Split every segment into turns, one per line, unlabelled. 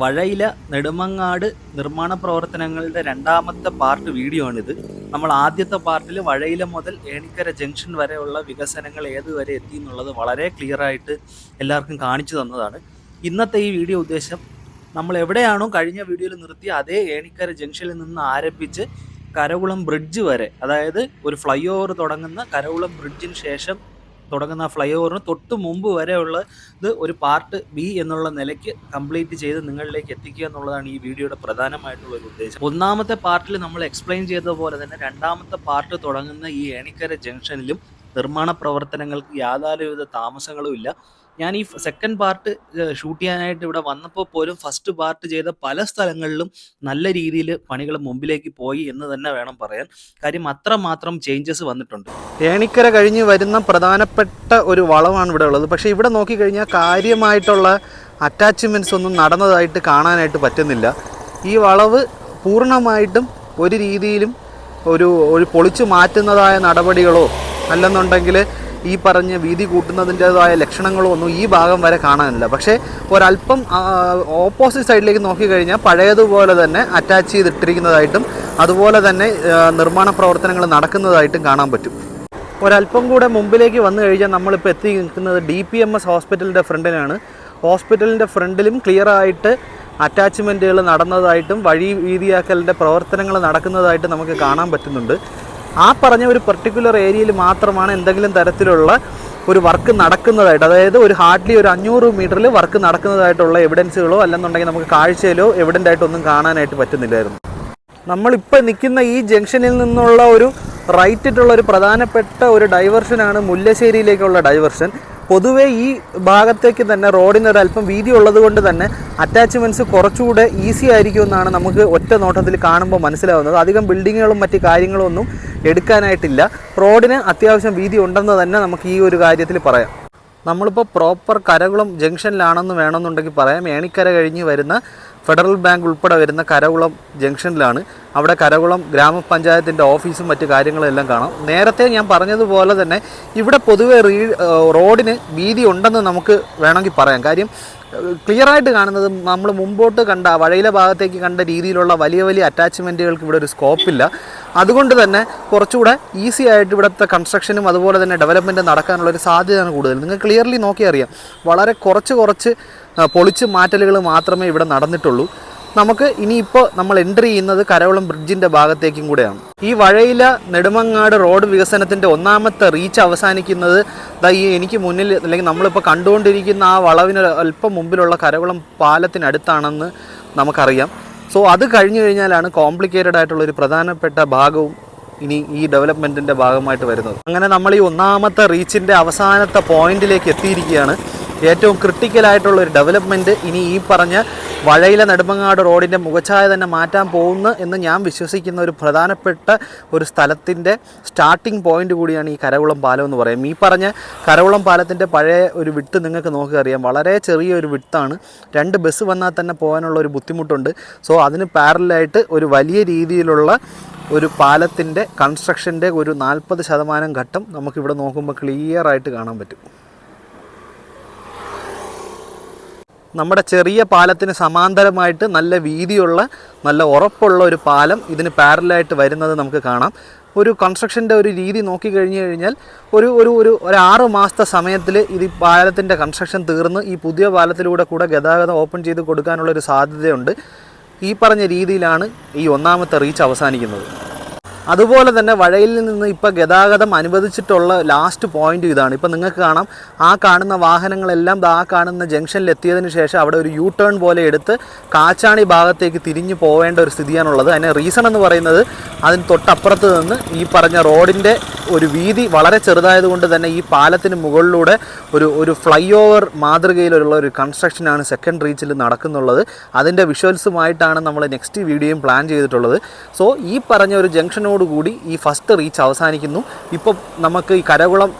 വഴയില നെടുമങ്ങാട് നിർമ്മാണ പ്രവർത്തനങ്ങളുടെ രണ്ടാമത്തെ പാർട്ട് വീഡിയോ ആണിത്. നമ്മൾ ആദ്യത്തെ പാർട്ടിൽ വഴയില മുതൽ ഏണിക്കര ജംഗ്ഷൻ വരെയുള്ള വികസനങ്ങൾ ഏതുവരെ എത്തി എന്നുള്ളത് വളരെ ക്ലിയർ ആയിട്ട് എല്ലാവർക്കും കാണിച്ചു തന്നതാണ്. ഇന്നത്തെ ഈ വീഡിയോ ഉദ്ദേശം നമ്മൾ എവിടെയാണോ കഴിഞ്ഞ വീഡിയോയിൽ നിർത്തി അതേ ഏണിക്കര ജംഗ്ഷനിൽ നിന്ന് ആരംഭിച്ച് കരകുളം ബ്രിഡ്ജ് വരെ അതായത് ഒരു ഫ്ലൈ ഓവർ തുടങ്ങുന്ന കരകുളം ബ്രിഡ്ജിന് ശേഷം തുടങ്ങുന്ന ഫ്ലൈ ഓവറിന് തൊട്ട് മുമ്പ് വരെയുള്ള ഇത് ഒരു പാർട്ട് ബി എന്നുള്ള നിലയ്ക്ക് കംപ്ലീറ്റ് ചെയ്ത് നിങ്ങളിലേക്ക് എത്തിക്കുക എന്നുള്ളതാണ് ഈ വീഡിയോയുടെ പ്രധാനമായിട്ടുള്ള ഒരു ഉദ്ദേശം. ഒന്നാമത്തെ പാർട്ടിൽ നമ്മൾ എക്സ്പ്ലെയിൻ ചെയ്ത പോലെ തന്നെ രണ്ടാമത്തെ പാർട്ട് തുടങ്ങുന്ന ഈ ഏണിക്കര ജംഗ്ഷനിലും നിർമ്മാണ പ്രവർത്തനങ്ങൾക്ക് യാതൊരുവിധ താമസങ്ങളും ഇല്ല. ഞാൻ ഈ സെക്കൻഡ് പാർട്ട് ഷൂട്ട് ചെയ്യാനായിട്ട് ഇവിടെ വന്നപ്പോൾ പോലും ഫസ്റ്റ് പാർട്ട് ചെയ്ത പല സ്ഥലങ്ങളിലും നല്ല രീതിയിൽ പണികൾ മുമ്പിലേക്ക് പോയി എന്ന് തന്നെ വേണം പറയാൻ. കാര്യം അത്രമാത്രം ചേഞ്ചസ് വന്നിട്ടുണ്ട്.
ഏണിക്കര കഴിഞ്ഞ് വരുന്ന പ്രധാനപ്പെട്ട ഒരു വളമാണ് ഇവിടെ ഉള്ളത്. പക്ഷേ ഇവിടെ നോക്കിക്കഴിഞ്ഞാൽ കാര്യമായിട്ടുള്ള അറ്റാച്ച്മെന്റ്സ് ഒന്നും നടന്നതായിട്ട് കാണാനായിട്ട് പറ്റുന്നില്ല. ഈ വളവ് പൂർണമായിട്ടും ഒരു രീതിയിലും ഒരു ഒരു പൊളിച്ചു മാറ്റുന്നതായ നടപടികളോ അല്ലെന്നുണ്ടെങ്കിൽ ഈ പറഞ്ഞ വീതി കൂട്ടുന്നതിന്റെതായ ലക്ഷണങ്ങളോ ഒന്നും ഈ ഭാഗം വരെ കാണാനില്ല. പക്ഷേ ഒരല്പം ഓപ്പോസിറ്റ് സൈഡിലേക്ക് നോക്കിക്കഴിഞ്ഞാൽ പഴയതുപോലെ തന്നെ അറ്റാച്ച് ചെയ്തിട്ടിരിക്കുന്നതായിട്ടും അതുപോലെ തന്നെ നിർമ്മാണ പ്രവർത്തനങ്ങൾ നടക്കുന്നതായിട്ടും കാണാൻ പറ്റും. ഒരല്പം കൂടെ മുമ്പിലേക്ക് വന്നു കഴിഞ്ഞാൽ നമ്മളിപ്പോൾ എത്തി നിൽക്കുന്നത് ഡി പി എം എസ് ഹോസ്പിറ്റലിന്റെ ഫ്രണ്ടിലാണ്. ഹോസ്പിറ്റലിന്റെ ഫ്രണ്ടിലും ക്ലിയർ ആയിട്ട് അറ്റാച്ച്മെന്റുകൾ നടന്നതായിട്ടും വഴി വീതിയാക്കലിന്റെ പ്രവർത്തനങ്ങൾ നടക്കുന്നതായിട്ട് നമുക്ക് കാണാൻ പറ്റുന്നുണ്ട്. ആ പറഞ്ഞ ഒരു പെർട്ടിക്കുലർ ഏരിയയിൽ മാത്രമാണ് എന്തെങ്കിലും തരത്തിലുള്ള ഒരു വർക്ക് നടക്കുന്നതായിട്ട് അതായത് ഒരു ഹാർഡ്ലി ഒരു അഞ്ഞൂറ് മീറ്ററിൽ വർക്ക് നടക്കുന്നതായിട്ടുള്ള എവിഡൻസുകളോ അല്ലെന്നുണ്ടെങ്കിൽ നമുക്ക് കാഴ്ചയിലോ എവിഡന്റ് ആയിട്ടൊന്നും കാണാനായിട്ട് പറ്റുന്നില്ലായിരുന്നു. നമ്മളിപ്പോൾ നിൽക്കുന്ന ഈ ജംഗ്ഷനിൽ നിന്നുള്ള ഒരു റൈറ്റിട്ടുള്ള ഒരു പ്രധാനപ്പെട്ട ഒരു ഡൈവർഷനാണ് മുല്ലശ്ശേരിയിലേക്കുള്ള ഡൈവർഷൻ പൊതുവേ ഈ ഭാഗത്തേക്ക് തന്നെ റോഡിന് ഒരു അല്പം വീതി ഉള്ളത് കൊണ്ട് തന്നെ അറ്റാച്ച്മെന്റ്സ് കുറച്ചുകൂടെ ഈസി ആയിരിക്കും എന്നാണ് നമുക്ക് ഒറ്റ നോട്ടത്തിൽ കാണുമ്പോൾ മനസ്സിലാവുന്നത്. അധികം ബിൽഡിങ്ങുകളും മറ്റ് കാര്യങ്ങളും ഒന്നും എടുക്കാനായിട്ടില്ല. റോഡിന് അത്യാവശ്യം വീതി ഉണ്ടെന്ന് തന്നെ നമുക്ക് ഈ ഒരു കാര്യത്തിൽ പറയാം. നമ്മളിപ്പോൾ പ്രോപ്പർ കരകുളം ജംഗ്ഷനിലാണെന്ന് വേണമെന്നുണ്ടെങ്കിൽ പറയാം. ഏണിക്കര കഴിഞ്ഞ് വരുന്ന ഫെഡറൽ ബാങ്ക് ഉൾപ്പെടെ വരുന്ന കരകുളം ജംഗ്ഷനിലാണ്. അവിടെ കരകുളം ഗ്രാമപഞ്ചായത്തിന്റെ ഓഫീസും മറ്റു കാര്യങ്ങളും എല്ലാം കാണാം. നേരത്തെ ഞാൻ പറഞ്ഞതുപോലെ തന്നെ ഇവിടെ പൊതുവെ റീ റോഡിന് വീതി ഉണ്ടെന്ന് നമുക്ക് വേണമെങ്കിൽ പറയാം. കാര്യം ക്ലിയർ ആയിട്ട് കാണുന്നത് നമ്മൾ മുമ്പോട്ട് കണ്ട വഴയിലെ ഭാഗത്തേക്ക് കണ്ട രീതിയിലുള്ള വലിയ വലിയ അറ്റാച്ച്മെന്റുകൾക്ക് ഇവിടെ ഒരു സ്കോപ്പില്ല അതുകൊണ്ട് തന്നെ കുറച്ചുകൂടെ ഈസി ആയിട്ട് ഇവിടുത്തെ കൺസ്ട്രക്ഷനും അതുപോലെ തന്നെ ഡെവലപ്മെന്റ് നടക്കാനുള്ള ഒരു സാധ്യതയാണ് കൂടുതൽ. നിങ്ങൾ ക്ലിയർലി നോക്കി അറിയാം വളരെ കുറച്ച് കുറച്ച് പൊളിച്ച് മാറ്റലുകൾ മാത്രമേ ഇവിടെ നടന്നിട്ടുള്ളൂ. നമുക്ക് ഇനിയിപ്പോൾ നമ്മൾ എൻട്രി ചെയ്യുന്നത് കരവളം ബ്രിഡ്ജിന്റെ ഭാഗത്തേക്കും കൂടെയാണ്. ഈ വഴയില നെടുമങ്ങാട് റോഡ് വികസനത്തിന്റെ ഒന്നാമത്തെ റീച്ച് അവസാനിക്കുന്നത് ദാ ഈ എനിക്ക് മുന്നിൽ അല്ലെങ്കിൽ നമ്മളിപ്പോൾ കണ്ടുകൊണ്ടിരിക്കുന്ന ആ വളവിന് അല്പം മുമ്പിലുള്ള കരവളം പാലത്തിനടുത്താണെന്ന് നമുക്കറിയാം. സോ അത് കഴിഞ്ഞു കഴിഞ്ഞാലാണ് കോംപ്ലിക്കേറ്റഡ് ആയിട്ടുള്ള ഒരു പ്രധാനപ്പെട്ട ഭാഗവും ഇനി ഈ ഡെവലപ്മെന്റിന്റെ ഭാഗമായിട്ട് വരുന്നത്. അങ്ങനെ നമ്മൾ ഈ ഒന്നാമത്തെ റീച്ചിന്റെ അവസാനത്തെ പോയിന്റിലേക്ക് എത്തിയിരിക്കുകയാണ്. ഏറ്റവും ക്രിട്ടിക്കലായിട്ടുള്ള ഒരു ഡെവലപ്മെന്റ് ഇനി ഈ പറഞ്ഞ വഴയിലെ നെടുമങ്ങാട് റോഡിന്റെ മുഖച്ഛായ തന്നെ മാറ്റാൻ പോകുന്നു എന്ന് ഞാൻ വിശ്വസിക്കുന്ന ഒരു പ്രധാനപ്പെട്ട ഒരു സ്ഥലത്തിന്റെ സ്റ്റാർട്ടിംഗ് പോയിന്റ് കൂടിയാണ് ഈ കരകുളം പാലം എന്ന് പറയും. ഈ പറഞ്ഞ കരകുളം പാലത്തിന്റെ പഴയ ഒരു വിട്ട് നിങ്ങൾക്ക് നോക്കി അറിയാം. വളരെ ചെറിയൊരു വിട്ടാണ്. രണ്ട് ബസ് വന്നാൽ തന്നെ പോകാനുള്ള ഒരു ബുദ്ധിമുട്ടുണ്ട്. സോ അതിന് പാരലായിട്ട് ഒരു വലിയ രീതിയിലുള്ള ഒരു പാലത്തിന്റെ കൺസ്ട്രക്ഷന്റെ ഒരു നാൽപ്പത് ശതമാനം ഘട്ടം നമുക്കിവിടെ നോക്കുമ്പോൾ ക്ലിയറായിട്ട് കാണാൻ പറ്റും. നമ്മുടെ ചെറിയ പാലത്തിന് സമാന്തരമായിട്ട് നല്ല വീതിയുള്ള നല്ല ഉറപ്പുള്ള ഒരു പാലം ഇതിന് പാരലായിട്ട് വരുന്നത് നമുക്ക് കാണാം. ഒരു കൺസ്ട്രക്ഷന്റെ ഒരു രീതി നോക്കി കഴിഞ്ഞു കഴിഞ്ഞാൽ ഒരു ഒരു ഒരു ഒരു ആറ് മാസത്തെ സമയത്തിൽ ഇത് പാലത്തിന്റെ കൺസ്ട്രക്ഷൻ തീർന്ന് ഈ പുതിയ പാലത്തിലൂടെ കൂടെ ഗതാഗതം ഓപ്പൺ ചെയ്ത് കൊടുക്കാനുള്ളൊരു സാധ്യതയുണ്ട്. ഈ പറഞ്ഞ രീതിയിലാണ് ഈ ഒന്നാമത്തെ റീച്ച് അവസാനിക്കുന്നത്. അതുപോലെ തന്നെ വഴയിൽ നിന്ന് ഇപ്പോൾ ഗതാഗതം അനുവദിച്ചിട്ടുള്ള ലാസ്റ്റ് പോയിന്റ് ഇതാണ്. ഇപ്പോൾ നിങ്ങൾക്ക് കാണാം ആ കാണുന്ന വാഹനങ്ങളെല്ലാം ആ കാണുന്ന ജംഗ്ഷനിൽ എത്തിയതിന് ശേഷം അവിടെ ഒരു യു ടേൺ പോലെ എടുത്ത് കാച്ചാണി ഭാഗത്തേക്ക് തിരിഞ്ഞു പോവേണ്ട ഒരു സ്ഥിതിയാണുള്ളത്. അതിന് റീസൺ എന്ന് പറയുന്നത് അതിന് തൊട്ടപ്പുറത്ത് നിന്ന് ഈ പറഞ്ഞ റോഡിന്റെ ഒരു വീതി വളരെ ചെറുതായതുകൊണ്ട് തന്നെ ഈ പാലത്തിന് മുകളിലൂടെ ഒരു ഒരു ഫ്ലൈ ഓവർ മാതൃകയിലുള്ള ഒരു കൺസ്ട്രക്ഷനാണ് സെക്കൻഡ് റീച്ചിൽ നടക്കുന്നുള്ളത്. അതിന്റെ വിഷ്വൽസുമായിട്ടാണ് നമ്മൾ നെക്സ്റ്റ് വീഡിയോയും പ്ലാൻ ചെയ്തിട്ടുള്ളത്. സോ ഈ പറഞ്ഞ ഒരു ജംഗ്ഷനോട് കൂടി ഈ ഫസ്റ്റ് റീച്ച് അവസാനിക്കുന്നു. ഇപ്പോൾ നമുക്ക് ഈ കരകുളം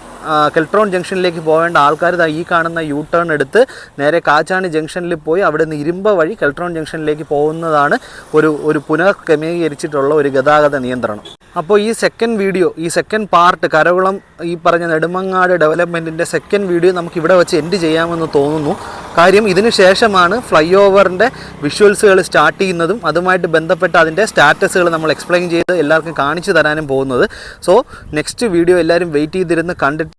കെൽട്രോൺ ജംഗ്ഷനിലേക്ക് പോകേണ്ട ആൾക്കാർ ഈ കാണുന്ന യൂ ടേൺ എടുത്ത് നേരെ കാച്ചാണി ജംഗ്ഷനിൽ പോയി അവിടെ നിന്ന് ഇരുമ്പ വഴി കെൽട്രോൺ ജംഗ്ഷനിലേക്ക് പോകുന്നതാണ് ഒരു ഒരു പുനഃക്രമീകരിച്ചിട്ടുള്ള ഒരു ഗതാഗത നിയന്ത്രണം. അപ്പോൾ ഈ സെക്കൻഡ് വീഡിയോ ഈ സെക്കൻഡ് പാർട്ട് കരകുളം ഈ പറഞ്ഞ നെടുമങ്ങാട് ഡെവലപ്മെന്റിന്റെ സെക്കൻഡ് വീഡിയോ നമുക്ക് ഇവിടെ വെച്ച് എൻഡ് ചെയ്യാമെന്ന് തോന്നുന്നു. കാര്യം ഇതിനു ശേഷമാണ് ഫ്ലൈ ഓവറിന്റെ വിഷ്വൽസുകൾ സ്റ്റാർട്ട് ചെയ്യുന്നതും അതുമായിട്ട് ബന്ധപ്പെട്ട അതിന്റെ സ്റ്റാറ്റസുകൾ നമ്മൾ എക്സ്പ്ലെയിൻ ചെയ്ത് എല്ലാവർക്കും കാണിച്ചു തരാനും പോകുന്നത്. സോ നെക്സ്റ്റ് വീഡിയോ എല്ലാവരും വെയിറ്റ് ചെയ്തിരുന്ന് കണ്ടിട്ട്